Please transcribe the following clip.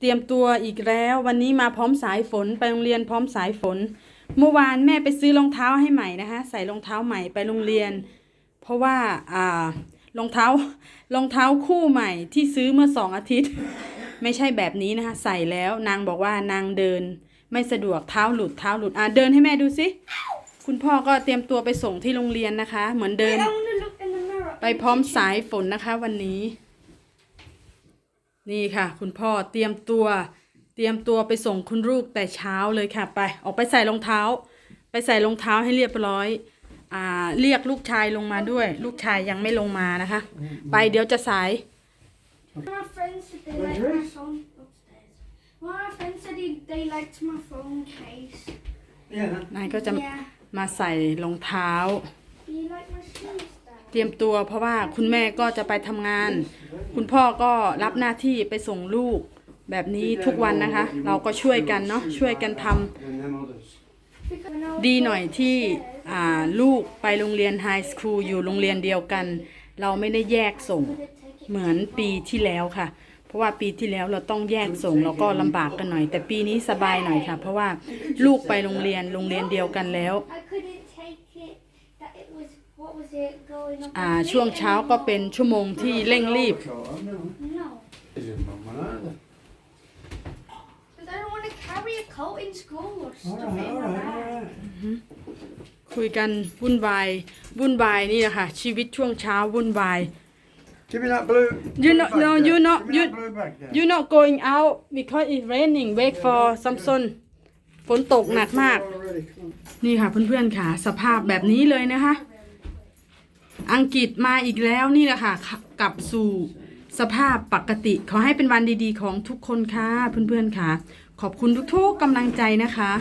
เตรียมตัวอีกแล้ว วันนี้มาพร้อมสายฝนไปโรงเรียนพร้อมสายฝน เมื่อวานแม่ไปซื้อรองเท้าให้ใหม่นะคะใส่รองเท้าใหม่ไปโรงเรียน เพราะว่าอ่ารองเท้ารองเท้าคู่ใหม่ที่ซื้อเมื่อสองอาทิตย์ ไม่ใช่แบบนี้นะคะใส่แล้วนางบอกว่านางเดิน ไม่สะดวกเท้าหลุดเท้าหลุดอะเดินให้แม่ดูสิคุณพ่อก็เตรียมตัวไปส่งที่โรงเรียนนะคะ เหมือนเดิน I want to look in the mirror. ไปพร้อมสายฝนนะคะวันนี้ นี่ค่ะ คุณพ่อเตรียมตัว เตรียมตัวไปส่งคุณลูกแต่เช้าเลยค่ะไป ออกไปใส่รองเท้า ไปใส่รองเท้าให้เรียบร้อยอ่าเรียกลูกชายลงมาด้วย ลูกชายยังไม่ลงมานะคะ ไปเดี๋ยวจะสาย One of my friends said they Where's liked my yours? phone upstairs. One of my friends said he, they liked my phone case. Yeah. นายก็จะ Yeah. มาใส่รองเท้า Do you like my shoes, Dad? เตรียมตัว เพราะว่าคุณแม่ก็จะไปทำงาน คุณพ่อก็รับหน้าที่ไปส่งลูกแบบนี้ทุกวันนะคะ เราก็ช่วยกันเนาะช่วยกันทำดีหน่อยที่ลูกไปโรงเรียนไฮสคูลอยู่โรงเรียนเดียวกัน เราไม่ได้แยกส่งเหมือนปีที่แล้วค่ะ เพราะว่าปีที่แล้วเราต้องแยกส่งแล้วก็ลำบากกันหน่อย แต่ปีนี้สบายหน่อยค่ะ เพราะว่าลูกไปโรงเรียนโรงเรียนเดียวกันแล้ว I couldn't take it. That it was what was it going up? อ่า my ช่วง feet เช้าก็เป็น anymore. ชั่วโมงที่เร่งรีบ Coat on, no. No, Isn't mum one either. because I don't want to carry a coat in school or stuff All right, it in all my right, all bag. right. คุยกันวุ่นวายวุ่นวายนี่แหละค่ะชีวิตช่วงเช้าวุ่นวาย Give me that blue. You blue not- bag no, there. you not- Give me you- that blue bag there. you not going out because it's raining wait for Samson ฝนตกหนักมาก นี่ค่ะเพื่อนๆค่ะ สภาพแบบนี้เลยนะคะ อังกฤษมาอีกแล้วนี่แหละค่ะกลับสู่สภาพปกติ ขอให้เป็นวันดีๆ ของทุกคนค่ะเพื่อนๆค่ะ ขอบคุณทุกๆกำลังใจนะคะ